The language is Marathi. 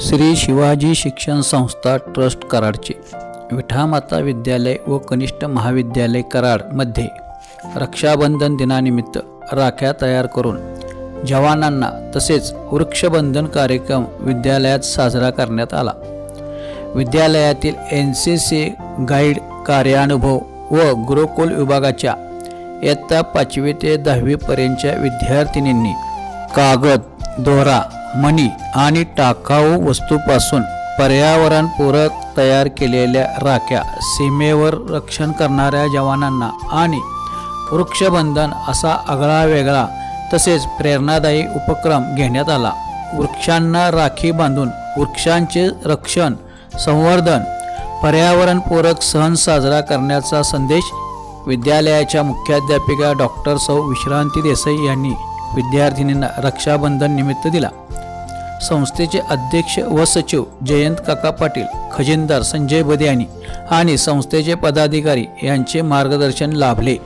श्री शिवाजी शिक्षण संस्था ट्रस्ट कराडचे विठामाता विद्यालय व कनिष्ठ महाविद्यालय कराडमध्ये रक्षाबंधन दिनानिमित्त राख्या तयार करून जवानांना तसेच वृक्षबंधन कार्यक्रम विद्यालयात साजरा करण्यात आला. विद्यालयातील एन सी सी गाईड कार्यानुभव व गुरुकुल विभागाच्या इयत्ता पाचवी ते दहावीपर्यंतच्या विद्यार्थिनींनी कागद दोरा मणी आणि टाकाऊ वस्तूपासून पर्यावरणपूरक तयार केलेल्या राख्या सीमेवर रक्षण करणाऱ्या जवानांना आणि वृक्षबंधन असा आगळा वेगळा तसेच प्रेरणादायी उपक्रम घेण्यात आला. वृक्षांना राखी बांधून वृक्षांचे रक्षण संवर्धन पर्यावरणपूरक सण साजरा करण्याचा संदेश विद्यालयाच्या मुख्याध्यापिका डॉक्टर सौ विश्रांती देसाई यांनी विद्यार्थिनींना रक्षाबंधन निमित्त दिला. संस्थेचे अध्यक्ष व सचिव जयंत काका पाटील खजिनदार संजय बदियानी आणि संस्थेचे पदाधिकारी यांचे मार्गदर्शन लाभले.